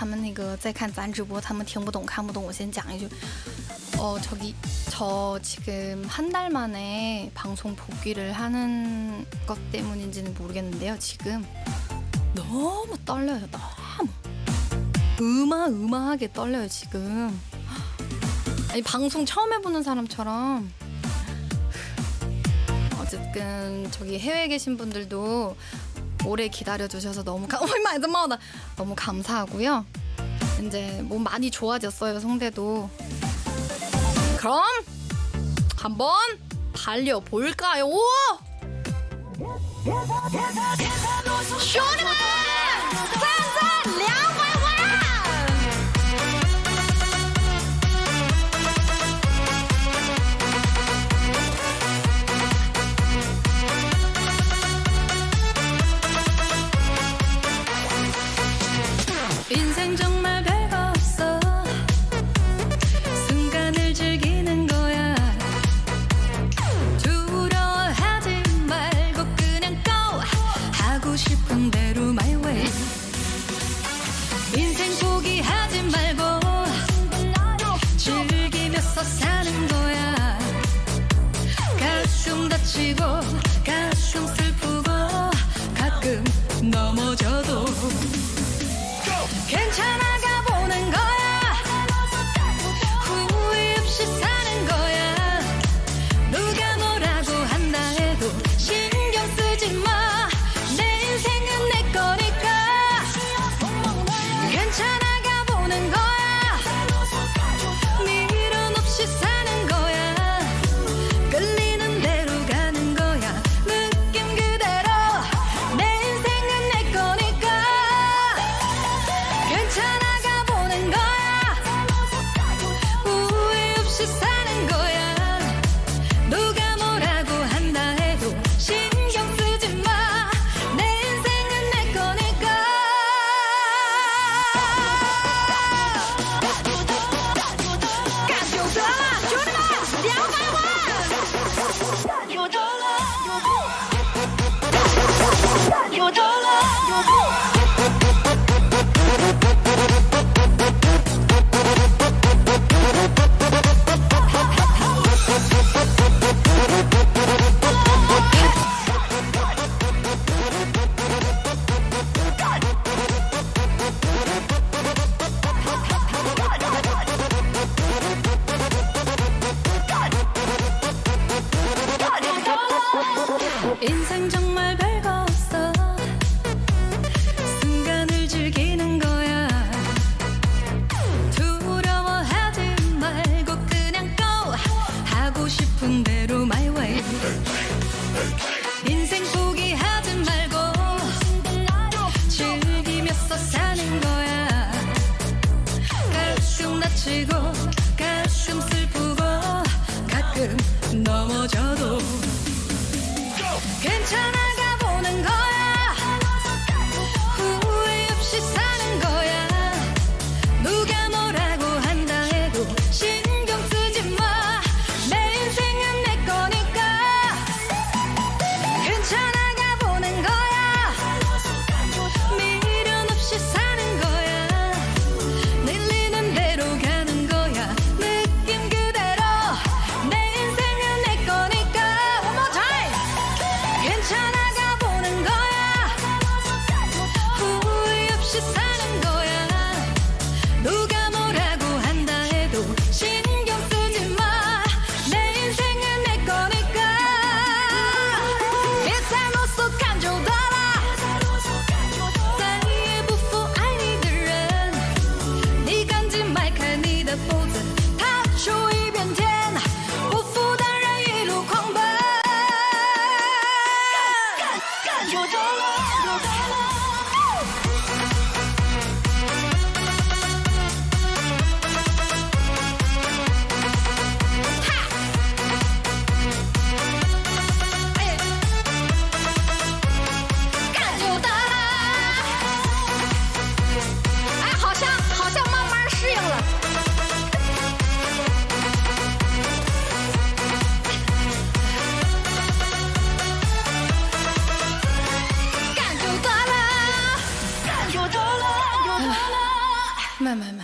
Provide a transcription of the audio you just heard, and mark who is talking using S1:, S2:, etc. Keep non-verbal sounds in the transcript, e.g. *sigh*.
S1: 他们那个在看咱直播，他们听不懂看不懂，我先讲一句。어 저기 저 지금 한 달 만에 방송 복귀를 하는 것 때문인지는 모르겠는데요. 지금 너무 떨려요. 너무 으마으마하게 떨려요 지금. 아니 방송 처음 해보는 사람처럼. 어쨌든 저기 해외에 계신 분들도 오래 기다려 주셔서 너무 감. *laughs* 너무 감사하고요. 이제 몸 많이 좋아졌어요 성대도. 그럼 한번 달려 볼까요? 쇼리만 하고 싶은 대로 my way. 인생 포기하지 말고 즐기면서 사는 거야. 가끔 다치고 가끔 슬프고 가끔 넘어져도 괜찮아 인생 정말 별거 없어. 순간을 즐기는 거야. 두려워하지 말고 그냥 go. 하고 싶은 대로 my way. 인생 포기하지 말고 즐기면서 사는 거야. 가끔 다치고 가끔 슬프고 가끔 넘어져도
S2: la.